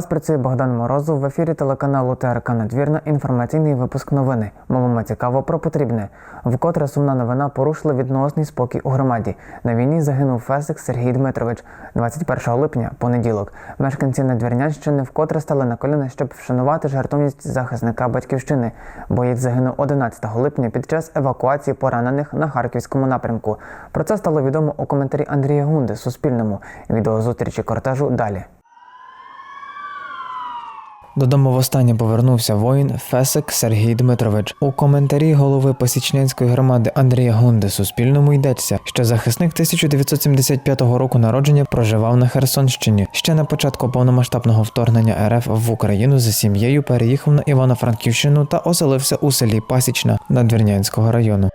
Вас працює Богдан Морозов в ефірі телеканалу ТРК Надвірна. Інформаційний випуск новини. Мовимо цікаво про потрібне. Вкотре сумна новина порушила відносний спокій у громаді. На війні загинув Фесик Сергій Дмитрович 21 липня, понеділок. Мешканці Надвірнянщини вкотре стали на коліна, щоб вшанувати жертовність захисника батьківщини. Боєць загинув 11 липня під час евакуації поранених на харківському напрямку. Про це стало відомо у коментарі Андрія Гунди Суспільному. Відеозустрічі кортежу далі. Додому востаннє повернувся воїн Фесик Сергій Дмитрович. У коментарі голови Посічнянської громади Андрія Гунди Суспільному йдеться, що захисник 1975 року народження проживав на Херсонщині. Ще на початку повномасштабного вторгнення РФ в Україну за сім'єю переїхав на Івано-Франківщину та оселився у селі Пасічна Надвірнянського району.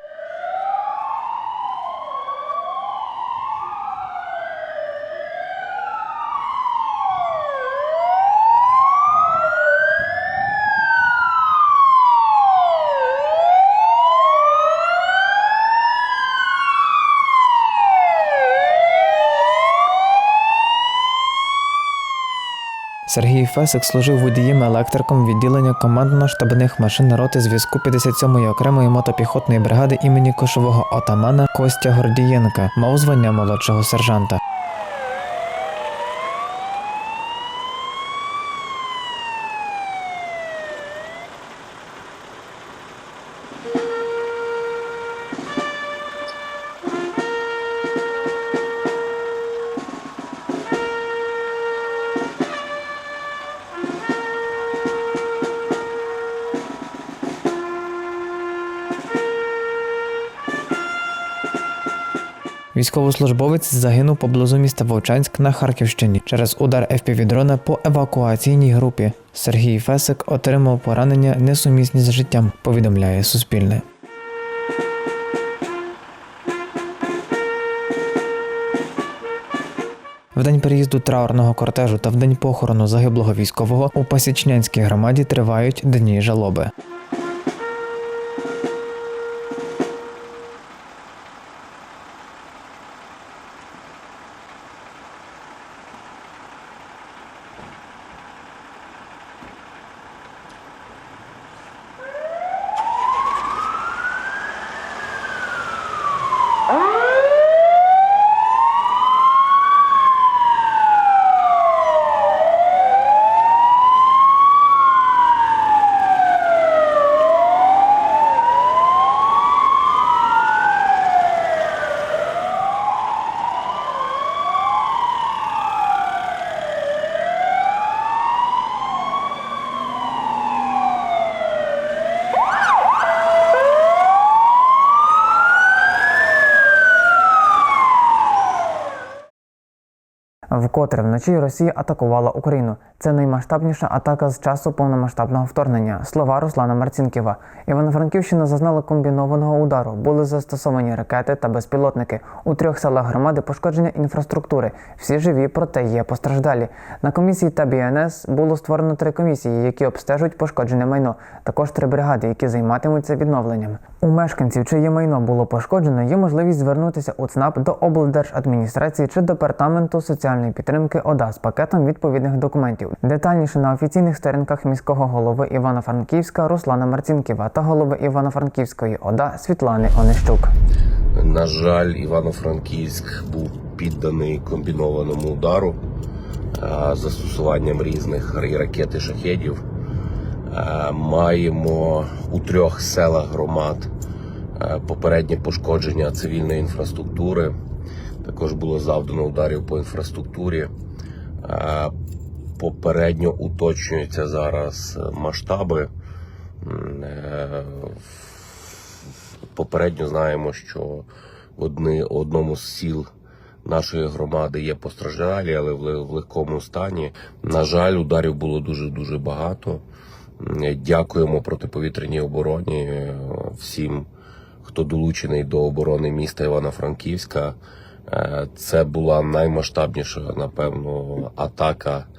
Сергій Фесик служив водієм електриком відділення командно-штабних машин роти зв'язку 57-ї окремої мотопіхотної бригади імені кошового отамана Костя Гордієнка, мав звання молодшого сержанта. Військовослужбовець загинув поблизу міста Вовчанськ на Харківщині через удар ФПВ-дрона по евакуаційній групі. Сергій Фесик отримав поранення несумісні з життям, повідомляє Суспільне. В день переїзду траурного кортежу та в день похорону загиблого військового у Пасічнянській громаді тривають дні жалоби. Вкотре вночі Росія атакувала Україну. Це наймасштабніша атака з часу повномасштабного вторгнення. Слова Руслана Марцінківа. Івано-Франківщина зазнала комбінованого удару. Були застосовані ракети та безпілотники. У трьох селах громади пошкодження інфраструктури. Всі живі, проте є постраждалі. На комісії та БНС було створено три комісії, які обстежують пошкоджене майно. Також три бригади, які займатимуться відновленням. У мешканців, чиє майно було пошкоджено, є можливість звернутися у ЦНАП до облдержадміністрації чи департаменту соціальної підтримки ОДА з пакетом відповідних документів. Детальніше на офіційних сторінках міського голови Івано-Франківська Руслана Марцінківа та голови Івано-Франківської ОДА Світлани Онищук. На жаль, Івано-Франківськ був підданий комбінованому удару застосуванням різних ракет і шахедів. Маємо у трьох селах громад попереднє пошкодження цивільної інфраструктури. Також було завдано ударів по інфраструктурі. Е, Попередньо уточнюються зараз масштаби. Е, Попередньо знаємо, що в одному з сіл нашої громади є постраждалі, але в, легкому стані. На жаль, ударів було дуже дуже багато. Дякуємо протиповітряній обороні е, всім, хто долучений до оборони міста Івано-Франківська. Е, Це була наймасштабніша, напевно, атака е,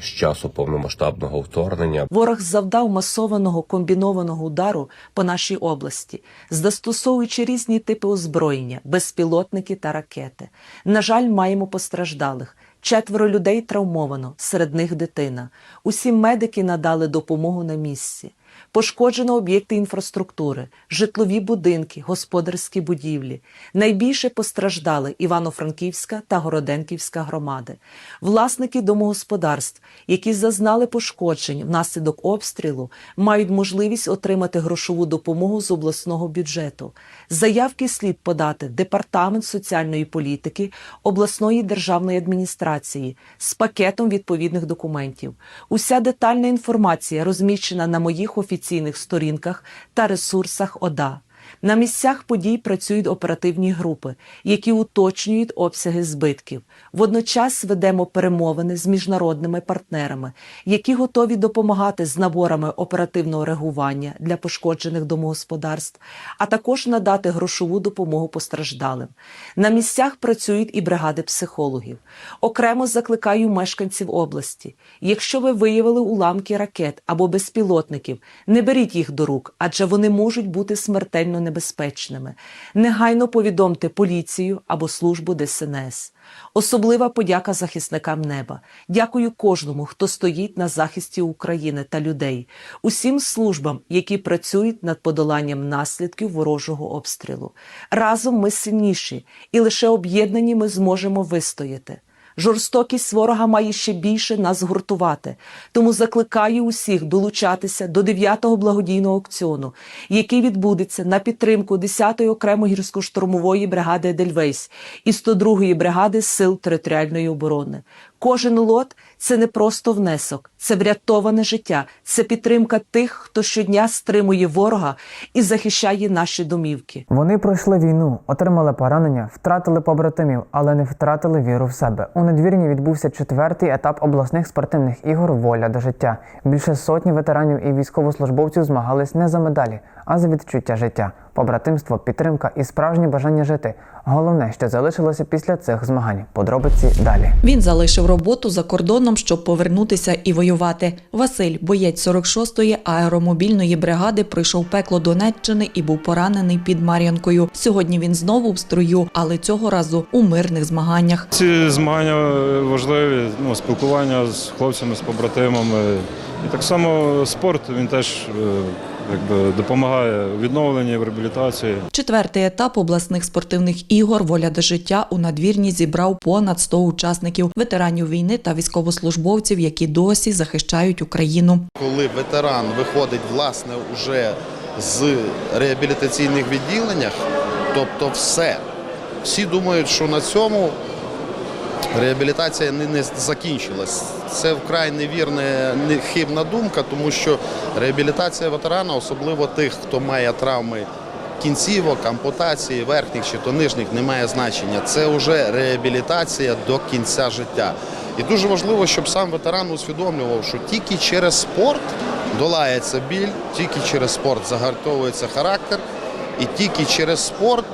з часу повномасштабного вторгнення. Ворог завдав масованого комбінованого удару по нашій області, застосовуючи різні типи озброєння, безпілотники та ракети. На жаль, маємо постраждалих. Четверо людей травмовано, серед них дитина. Усі медики надали допомогу на місці. Пошкоджено об'єкти інфраструктури, житлові будинки, господарські будівлі. Найбільше постраждали Івано-Франківська та Городенківська громади. Власники домогосподарств, які зазнали пошкоджень внаслідок обстрілу, мають можливість отримати грошову допомогу з обласного бюджету. Заявки слід подати Департамент соціальної політики обласної державної адміністрації з пакетом відповідних документів. Уся детальна інформація розміщена на моїх офіційних сторінках та ресурсах ОДА. На місцях подій працюють оперативні групи, які уточнюють обсяги збитків. Водночас ведемо перемовини з міжнародними партнерами, які готові допомагати з наборами оперативного реагування для пошкоджених домогосподарств, а також надати грошову допомогу постраждалим. На місцях працюють і бригади психологів. Окремо закликаю мешканців області. Якщо ви виявили уламки ракет або безпілотників, не беріть їх до рук, адже вони можуть бути смертельно небезпечними. Негайно повідомте поліцію або службу ДСНС. Особлива подяка захисникам неба. Дякую кожному, хто стоїть на захисті України та людей, усім службам, які працюють над подоланням наслідків ворожого обстрілу. Разом ми сильніші, і лише об'єднані ми зможемо вистояти. Жорстокість ворога має ще більше нас гуртувати. Тому закликаю усіх долучатися до 9-го благодійного аукціону, який відбудеться на підтримку 10-ї окремо гірсько-штурмової бригади Дельвейс і 102-ї бригади Сил територіальної оборони. Кожен лот це не просто внесок, це врятоване життя, це підтримка тих, хто щодня стримує ворога і захищає наші домівки. Вони пройшли війну, отримали поранення, втратили побратимів, але не втратили віру в себе. У надвірні відбувся четвертий етап обласних спортивних ігор Воля до життя. Більше сотні ветеранів і військовослужбовців змагались не за медалі, а за відчуття життя, побратимство, підтримка і справжнє бажання жити. Головне, що залишилося після цих змагань. Подробиці далі. Він залишив роботу за кордоном, щоб повернутися і воювати. Василь, боєць 46-ї аеромобільної бригади, пройшов пекло Донеччини і був поранений під Мар'янкою. Сьогодні він знову в строю, але цього разу у мирних змаганнях. Ці змагання важливі, ну, спілкування з хлопцями, з побратимами. І так само спорт він теж е, якби, допомагає у відновленні, в реабілітації. Четвертий етап обласних спортивних ігор Воля до життя у надвірні зібрав понад 100 учасників, ветеранів війни та військовослужбовців, які досі захищають Україну. коли ветеран виходить власне уже з реабілітаційних відділеннях, тобто все. Всі думають, що на цьому реабілітація не, не закінчилась. Це вкрай невірна, не хибна думка, тому що реабілітація ветерана, особливо тих, хто має травми кінцівок, ампутації, верхніх чи то нижніх, не має значення. Це вже реабілітація до кінця життя. І дуже важливо, щоб сам ветеран усвідомлював, що тільки через спорт долається біль, тільки через спорт загартовується характер, і тільки через спорт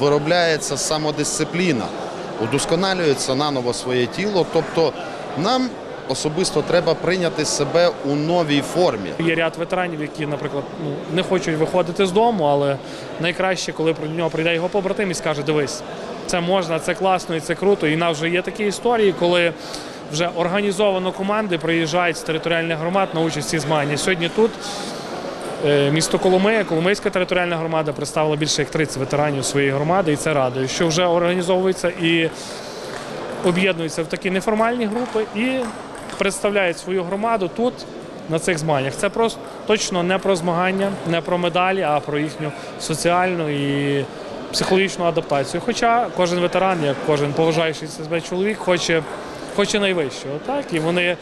виробляється самодисципліна, удосконалюється наново своє тіло. Тобто нам особисто треба прийняти себе у новій формі. Є ряд ветеранів, які, наприклад, ну не хочуть виходити з дому, але найкраще, коли про нього прийде його побратим і скаже: дивись, це можна, це класно і це круто. І в нас вже є такі історії, коли вже організовано команди приїжджають з територіальних громад на участь в цих змаганнях. Сьогодні тут місто Коломия, Коломийська територіальна громада представила більше як 30 ветеранів своєї громади, і це радує, що вже організовується і об'єднуються в такі неформальні групи і представляють свою громаду тут, на цих змаганнях. Це просто точно не про змагання, не про медалі, а про їхню соціальну і психологічну адаптацію. Хоча кожен ветеран, як кожен поважаючий себе чоловік, хоче, хоче найвищого. Так? І вони, е,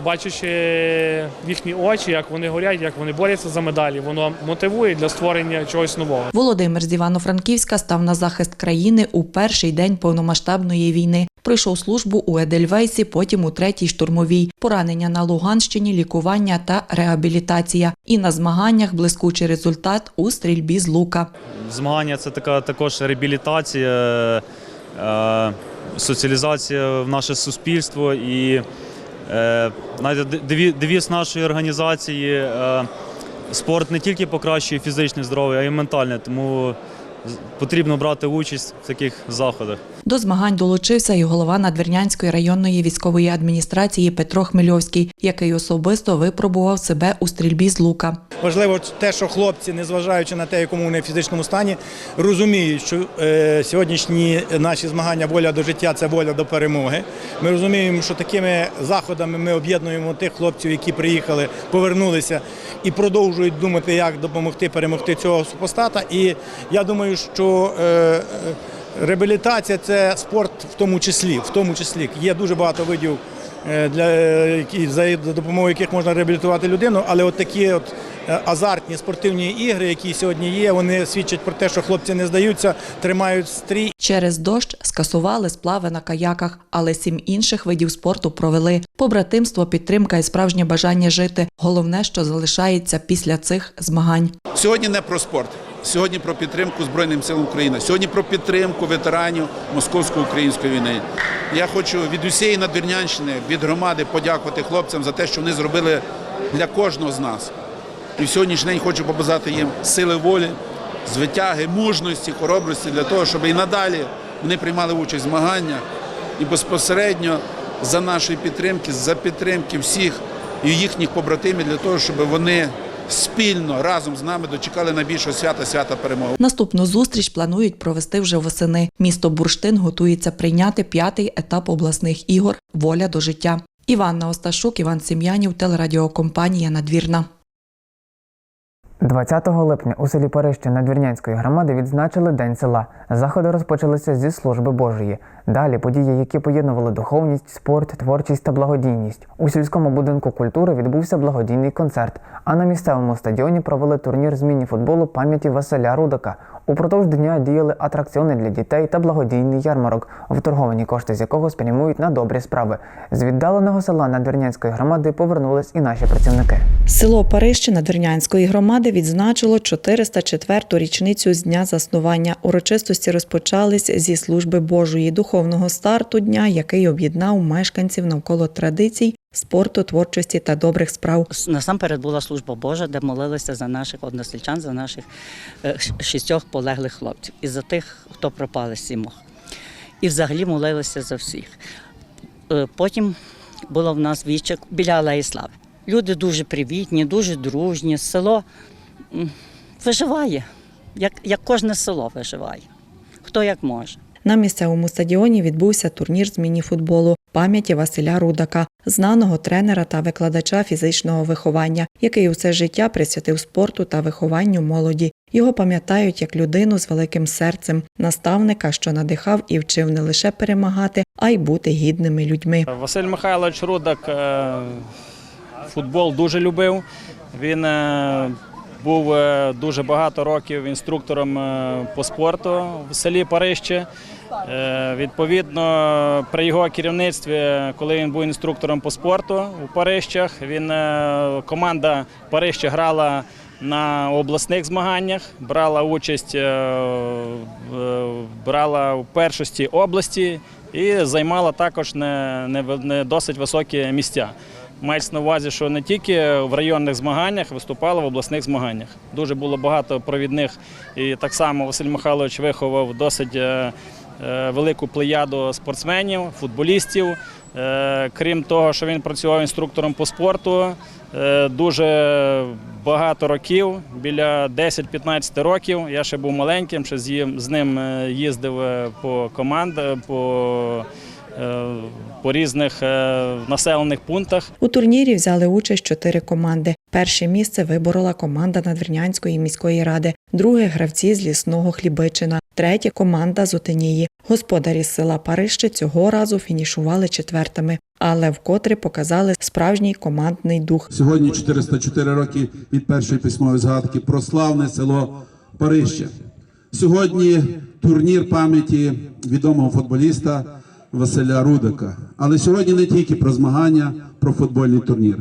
бачачи їхні очі, як вони горять, як вони борються за медалі, воно мотивує для створення чогось нового. Володимир з Івано-Франківська став на захист країни у перший день повномасштабної війни. Пройшов службу у Едельвейсі, потім у третій штурмовій, поранення на Луганщині, лікування та реабілітація. І на змаганнях блискучий результат у стрільбі з лука. Змагання це така також реабілітація, е, соціалізація в наше суспільство. І е, девіз нашої організації е, спорт не тільки покращує фізичне здоров'я, а й ментальне. Тому потрібно брати участь в таких заходах. До змагань долучився і голова Надвірнянської районної військової адміністрації Петро Хмельовський, який особисто випробував себе у стрільбі з лука. Важливо те, що хлопці, незважаючи на те, якому вони в фізичному стані, розуміють, що е, сьогоднішні наші змагання воля до життя це воля до перемоги. Ми розуміємо, що такими заходами ми об'єднуємо тих хлопців, які приїхали, повернулися і продовжують думати, як допомогти перемогти цього супостата. І я думаю, що е, е, реабілітація це спорт в тому числі. В тому числі є дуже багато видів для е, які за допомогою яких можна реабілітувати людину, але от такі от е, азартні спортивні ігри, які сьогодні є, вони свідчать про те, що хлопці не здаються, тримають стрій Через дощ скасували сплави на каяках, але сім інших видів спорту провели. Побратимство, підтримка і справжнє бажання жити головне, що залишається після цих змагань. Сьогодні не про спорт. Сьогодні про підтримку Збройним силам України. Сьогодні про підтримку ветеранів московсько-української війни. Я хочу від усієї надвірнянщини, від громади подякувати хлопцям за те, що вони зробили для кожного з нас. І в сьогоднішній день хочу побажати їм сили волі, звитяги, мужності, хоробрості для того, щоб і надалі вони приймали участь в змаганнях і безпосередньо за нашої підтримки, за підтримки всіх і їхніх побратимів для того, щоб вони спільно разом з нами дочекали найбільшого свята свята перемоги. Наступну зустріч планують провести вже восени. Місто Бурштин готується прийняти п'ятий етап обласних ігор Воля до життя. Іванна Осташук, Іван Сім'янів, телерадіокомпанія Надвірна. 20 липня у селі Парище Надвірнянської громади відзначили День села. Заходи розпочалися зі служби Божої. Далі події, які поєднували духовність, спорт, творчість та благодійність. У сільському будинку культури відбувся благодійний концерт. А на місцевому стадіоні провели турнір з міні-футболу пам'яті Василя Рудака. Упродовж дня діяли атракціони для дітей та благодійний ярмарок, вторговані кошти з якого спрямують на добрі справи. З віддаленого села Надвірнянської громади повернулись і наші працівники. Село Парище Надвірнянської громади відзначило 404-ту річницю з дня заснування. Урочистості розпочались зі служби Божої духовного старту дня, який об'єднав мешканців навколо традицій, спорту, творчості та добрих справ. Насамперед була служба Божа, де молилися за наших односельчан, за наших е, шістьох полеглих хлопців і за тих, хто пропали сімох. І взагалі молилися за всіх. Е, Потім було в нас віче біля Алеї Слави. Люди дуже привітні, дуже дружні. Село виживає, як, як кожне село виживає. Хто як може. На місцевому стадіоні відбувся турнір з міні-футболу пам'яті Василя Рудака, знаного тренера та викладача фізичного виховання, який усе життя присвятив спорту та вихованню молоді. Його пам'ятають як людину з великим серцем, наставника, що надихав і вчив не лише перемагати, а й бути гідними людьми. Василь Михайлович Рудак е, футбол дуже любив. Він е, був е, дуже багато років інструктором е, по спорту в селі Парище. Е, Відповідно, при його керівництві, коли він був інструктором по спорту у Парищах, він команда Парище грала на обласних змаганнях, брала участь, в- брала у першості області і займала також не, не, не досить високі місця. Мається на увазі, що не тільки в районних змаганнях виступала в обласних змаганнях. Дуже було багато провідних, і так само Василь Михайлович виховав досить е, е, велику плеяду спортсменів, футболістів. Е, Крім того, що він працював інструктором по спорту, дуже багато років, біля 10-15 років. Я ще був маленьким, ще з ним їздив по командах, по, по різних е, населених пунктах. У турнірі взяли участь чотири команди. Перше місце виборола команда Надвірнянської міської ради, друге гравці з лісного Хлібичина, третє команда з Отинії. Господарі з села Парище цього разу фінішували четвертими, але вкотре показали справжній командний дух. Сьогодні 404 роки від першої письмової згадки про славне село Парище. Сьогодні турнір пам'яті відомого футболіста Василя Рудика. Але сьогодні не тільки про змагання, про футбольний турнір.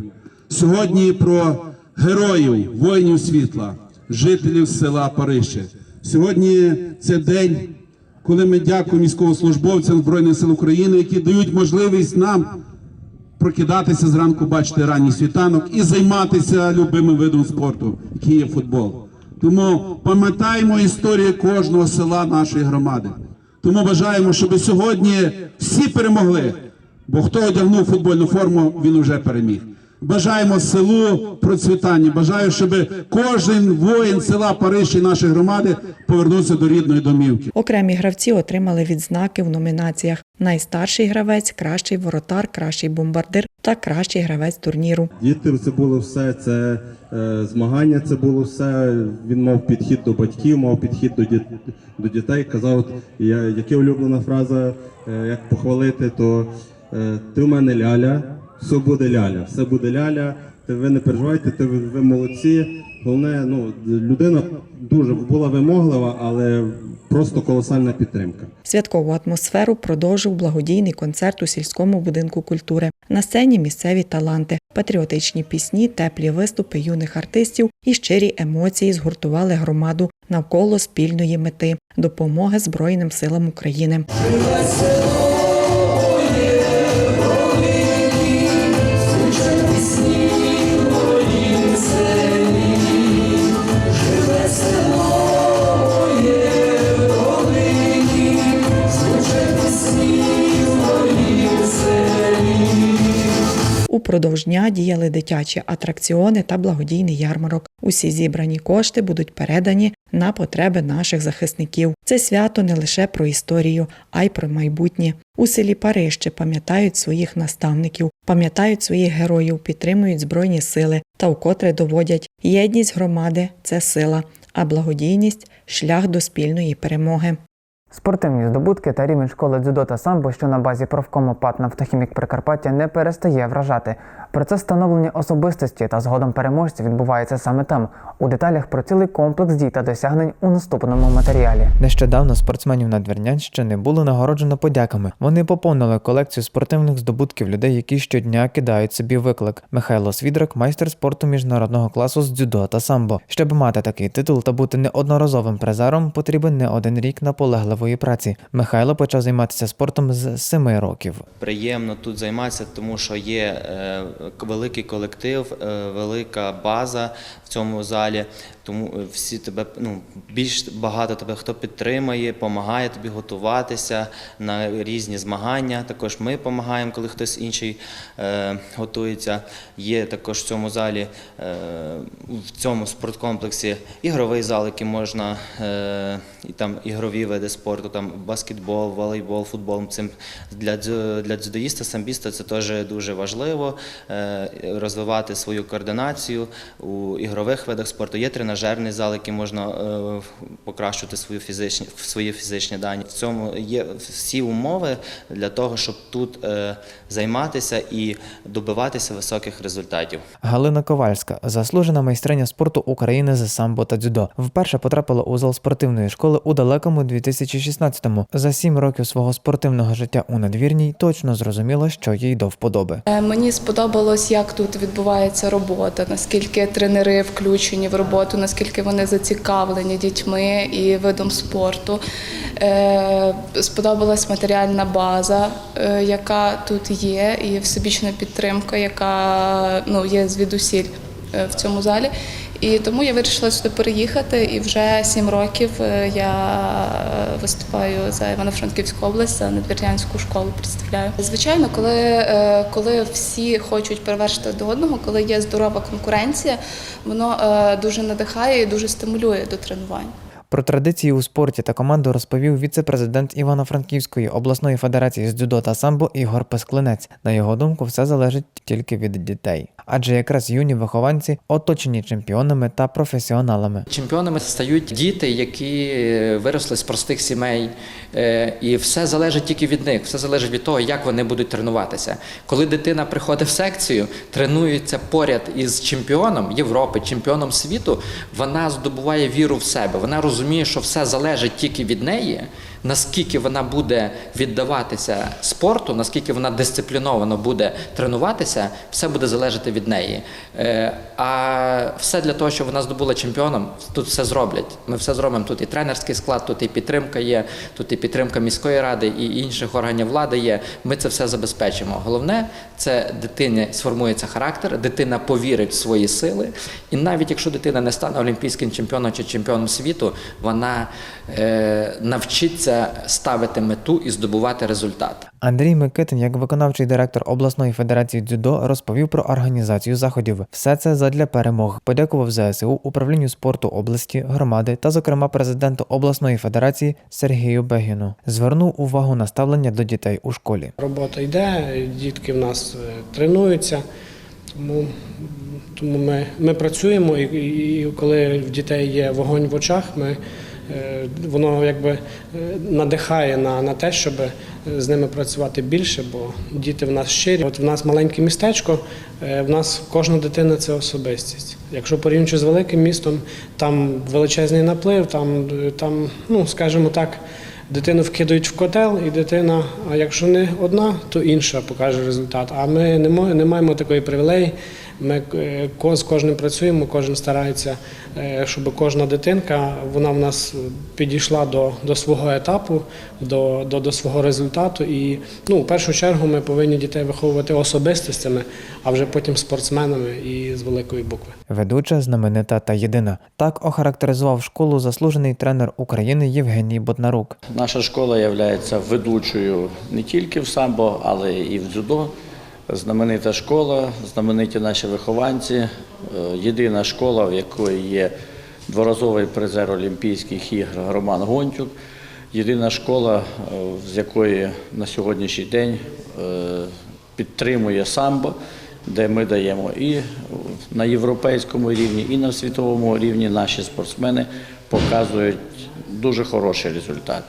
Сьогодні про героїв, воїнів світла, жителів села Парище. Сьогодні це день, коли ми дякуємо військовослужбовцям Збройних сил України, які дають можливість нам прокидатися зранку, бачити ранній світанок і займатися любимим видом спорту, який є футбол. Тому пам'ятаємо історію кожного села нашої громади. Тому бажаємо, щоб сьогодні всі перемогли. Бо хто одягнув футбольну форму, він вже переміг. Бажаємо селу процвітання. Бажаю, щоб кожен воїн села Париж і нашої громади повернувся до рідної домівки. Окремі гравці отримали відзнаки в номінаціях: найстарший гравець, кращий воротар, кращий бомбардир та кращий гравець турніру. Діти це було все, це е, змагання, це було все. Він мав підхід до батьків, мав підхід до, діт, до дітей. Казав, я, яка улюблена фраза, е, як похвалити, то е, ти в мене ляля, все буде ляля, все буде ляля. Ви не переживайте, ти ви, ви молодці. Головне, ну людина дуже була вимоглива, але просто колосальна підтримка. Святкову атмосферу продовжив благодійний концерт у сільському будинку культури. На сцені місцеві таланти, патріотичні пісні, теплі виступи юних артистів і щирі емоції згуртували громаду навколо спільної мети допомоги Збройним силам України. Упродовж дня діяли дитячі атракціони та благодійний ярмарок. Усі зібрані кошти будуть передані на потреби наших захисників. Це свято не лише про історію, а й про майбутнє. У селі Парище пам'ятають своїх наставників, пам'ятають своїх героїв, підтримують збройні сили та вкотре доводять єдність громади це сила, а благодійність шлях до спільної перемоги. Спортивні здобутки та рівень школи дзюдо та самбо, що на базі профкому ПАТ «Нафтохімік Прикарпаття не перестає вражати. Процес становлення особистості та згодом переможців відбувається саме там. У деталях про цілий комплекс дій та досягнень у наступному матеріалі. Нещодавно спортсменів Надвірнянщини було нагороджено подяками. Вони поповнили колекцію спортивних здобутків людей, які щодня кидають собі виклик. Михайло Свідрак, майстер спорту міжнародного класу з дзюдо та самбо. Щоб мати такий титул та бути неодноразовим призером, потрібен не один рік наполегливої праці. Михайло почав займатися спортом з семи років. приємно тут займатися, тому що є е, великий колектив, е, велика база в цьому залі. Тому е, всі тебе ну більш багато тебе хто підтримує, допомагає тобі готуватися на різні змагання. Також ми допомагаємо, коли хтось інший е, готується. Є також в цьому залі, е, в цьому спорткомплексі ігровий зал, який можна е, і там ігрові види спорту, там баскетбол, волейбол, футбол. Цим для для дзюдоїста, самбіста це теж дуже важливо е, розвивати свою координацію у ігрових видах спорту. Є тренажерний зал, який можна е, покращувати свою фізичні свої фізичні дані. В цьому є всі умови для того, щоб тут е, займатися і добиватися високих результатів. Галина Ковальська, заслужена майстриня спорту України з самбо та дзюдо, вперше потрапила у зал спортивної школи у далекому 2016-му. За сім років свого спортивного життя у надвірній точно зрозуміла, що їй до вподоби. Е, Мені сподобалось, як тут відбувається робота, наскільки тренери включені в роботу, наскільки вони зацікавлені дітьми і видом спорту. Е, Сподобалась матеріальна база, е, яка тут є, і всебічна підтримка, яка ну, є звідусіль в цьому залі. І тому я вирішила сюди переїхати, і вже сім років е, я виступаю за Івано-Франківську область, за надвірнянську школу представляю. Звичайно, коли, е, коли всі хочуть перевершити до одного, коли є здорова конкуренція, воно е, дуже надихає і дуже стимулює до тренувань. Про традиції у спорті та команду розповів віце-президент Івано-Франківської обласної федерації з дзюдо та самбо Ігор Песклинець. На його думку, все залежить тільки від дітей, адже якраз юні вихованці оточені чемпіонами та професіоналами. Чемпіонами стають діти, які е, виросли з простих сімей, е, і все залежить тільки від них, все залежить від того, як вони будуть тренуватися. Коли дитина приходить в секцію, тренується поряд із чемпіоном Європи, чемпіоном світу, вона здобуває віру в себе. Вона розуміє, що все залежить тільки від неї. Наскільки вона буде віддаватися спорту, наскільки вона дисципліновано буде тренуватися, все буде залежати від неї. Е, А все для того, щоб вона здобула чемпіоном, тут все зроблять. Ми все зробимо. Тут і тренерський склад, тут і підтримка є, тут і підтримка міської ради, і інших органів влади є. Ми це все забезпечимо. Головне, це дитині сформується характер, дитина повірить в свої сили. І навіть якщо дитина не стане олімпійським чемпіоном чи чемпіоном світу, вона е, навчиться ставити мету і здобувати результат. Андрій Микитин, як виконавчий директор обласної федерації дзюдо, розповів про організацію заходів. Все це задля перемог. Подякував ЗСУ, управлінню спорту області, громади та, зокрема, президенту обласної федерації Сергію Бегіну. Звернув увагу на ставлення до дітей у школі. Робота йде, дітки в нас е, тренуються, тому, тому ми, ми працюємо, і, і, коли в дітей є вогонь в очах, ми, воно якби е, надихає на, на те, щоб з ними працювати більше, бо діти в нас щирі. От в нас маленьке містечко, е, в нас кожна дитина це особистість. Якщо порівнюючи з великим містом, там величезний наплив, там, е, там ну скажімо так. Дитину вкидають в котел, і дитина, а якщо не одна, то інша покаже результат. А ми не маємо такої привілеї. Ми е, ко- з кожним працюємо, кожен старається, е, щоб кожна дитинка вона в нас підійшла до, до свого етапу, до, до, до свого результату. І ну, в першу чергу ми повинні дітей виховувати особистостями, а вже потім спортсменами і з великої букви. Ведуча, знаменита та єдина. Так охарактеризував школу заслужений тренер України Євгеній Боднарук. Наша школа є ведучою не тільки в самбо, але і в дзюдо. Знаменита школа, знамениті наші вихованці. Е, Єдина школа, в якої є дворазовий призер Олімпійських ігр Роман Гонтюк. Єдина школа, е, з якої на сьогоднішній день е, підтримує самбо, де ми даємо і на європейському рівні, і на світовому рівні наші спортсмени показують дуже хороший результат.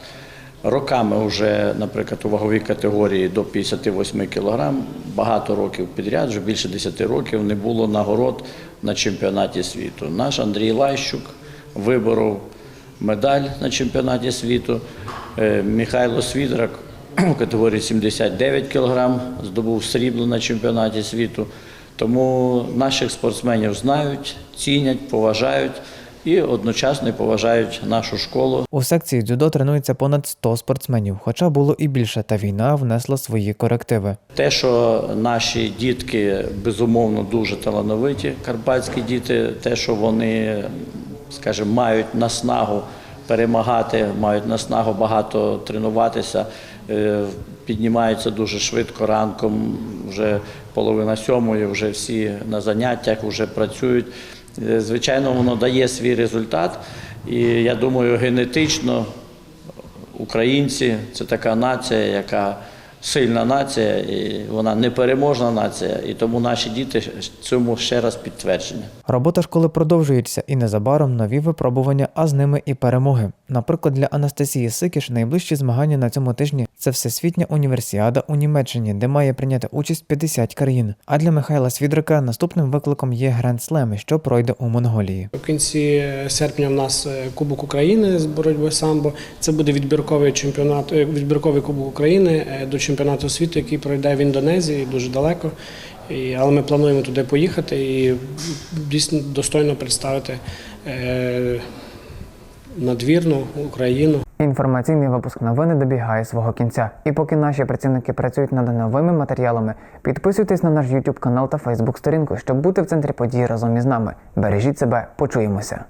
Роками вже, наприклад, у ваговій категорії до 58 кг багато років підряд, вже більше 10 років не було нагород на чемпіонаті світу. Наш Андрій Лайщук виборов медаль на чемпіонаті світу. Е, Михайло Свідрак у категорії 79 кг здобув срібло на чемпіонаті світу. Тому наших спортсменів знають, цінять, поважають і одночасно поважають нашу школу. У секції дзюдо тренується понад 100 спортсменів, хоча було і більше, та війна внесла свої корективи. Те, що наші дітки безумовно дуже талановиті, карпатські діти, те, що вони, скажімо, мають наснагу перемагати, мають наснагу багато тренуватися, е, піднімаються дуже швидко ранком, вже половина сьомої, вже всі на заняттях, вже працюють. Е, Звичайно, воно дає свій результат, і я думаю, генетично українці це така нація, яка сильна нація, і вона непереможна нація, і тому наші діти цьому ще раз підтвердження. Робота школи продовжується і незабаром нові випробування, а з ними і перемоги. Наприклад, для Анастасії Сикіш найближчі змагання на цьому тижні це всесвітня універсіада у Німеччині, де має прийняти участь 50 країн. А для Михайла Свідрика наступним викликом є Гранд Слем, що пройде у Монголії. В кінці серпня в нас е, Кубок України з боротьби самбо. Це буде відбірковий чемпіонат, е, відбірковий Кубок України е, до чемпіонату світу, який пройде в Індонезії дуже далеко. І, але ми плануємо туди поїхати і дійсно достойно представити е, надвірну Україну. Інформаційний випуск новини добігає свого кінця. І поки наші працівники працюють над новими матеріалами, підписуйтесь на наш YouTube канал та Facebook сторінку, щоб бути в центрі подій разом із нами. Бережіть себе, почуємося.